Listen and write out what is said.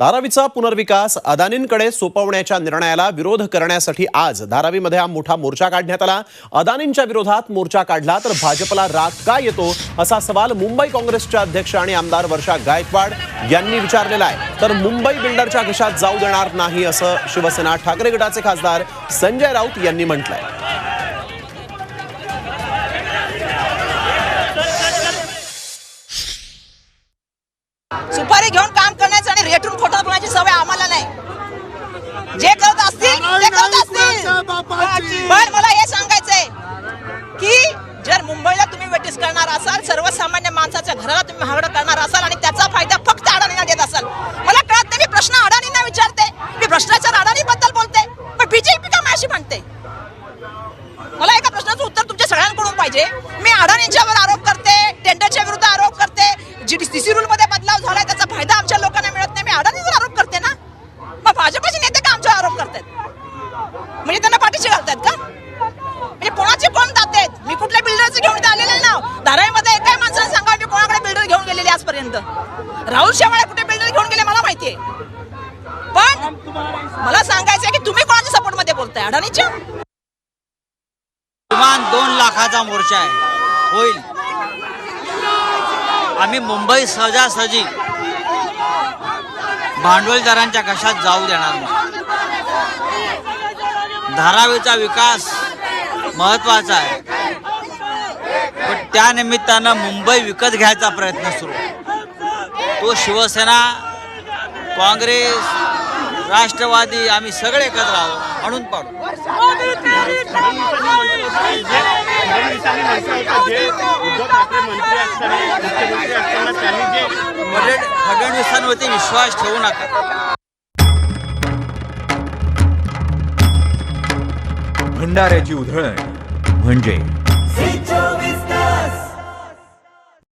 धारावीचा पुनर्विकास अदानींकडे सोपवण्याच्या निर्णयाला विरोध करण्यासाठी आज धारावीमध्ये हा मोठा मोर्चा काढण्यात आला. अदानींच्या विरोधात मोर्चा काढला तर भाजपला राग का येतो? असा सवाल मुंबई काँग्रेसच्या अध्यक्ष आणि आमदार वर्षा गायकवाड यांनी विचारलेला आहे. तर मुंबई बिल्डरच्या घशात जाऊ देणार नाही असं शिवसेना ठाकरे गटाचे खासदार संजय राऊत यांनी म्हटलंय. सुपारी घेऊन काम रेटून खोटं बोलण्याची सवय आम्हाला नाही. जे करत असतील ते करत असतील. पण मला हे सांगायचंय की जर मुंबईला तुम्ही वेटीस करणार असाल सर्वसामान्य माणसाच्या घराला तुम्ही महागडं करणार असाल आणि त्याचा फायदा फक्त अडाणींना देत असाल. मला कळत नाही मी प्रश्न अडाणींना विचारते मी भ्रष्टाचार अडाणी बद्दल बोलते पण बीजेपी का माझी म्हणते मला एका प्रश्नाचं उत्तर तुमच्या सगळ्यांकडून पाहिजे. मी अडाणींच्यावर आरोप करते टेंडरच्या विरुद्ध आरोप करते जीडीसीसी रूल मध्ये बदलाव झालाय त्याचा फायदा आमच्या मी अडाणीवर आरोप करते ना? मग भाजपचे नेते का आमच्यावर आरोप करतात? म्हणजे त्यांना पाठीशी घालतायत का? म्हणजे कोणाचे कोण दाते आहेत? मी कुठल्या बिल्डरचे घेऊन आलेले ना धारावीमध्ये एकाही माणसाला सांगा मी कोणाकडे बिल्डर घेऊन गेलेले आजपर्यंत. राहुल शेवाळे कुठे बिल्डर घेऊन गेले मला माहितीये पण मला सांगायचं की तुम्ही कोणाच्या सपोर्टमध्ये बोलताय अडाणीच्या? किमान दोन लाखाचा मोर्चा आहे. होईल. आम्ही मुंबई सहजासहजी भांडवलदारांच्या कशात जाऊ देणार नाही धारावीचा विकास महत्त्वाचा आहे पण त्यानिमित्तानं मुंबई विकत घ्यायचा प्रयत्न सुरू तो शिवसेना काँग्रेस राष्ट्रवादी आम्ही सगळे एकत्र आहोत म्हणून पाडू फडण- फडणवीसांवरती विश्वास ठेवू नका. भंडाऱ्याची उधळण म्हणजे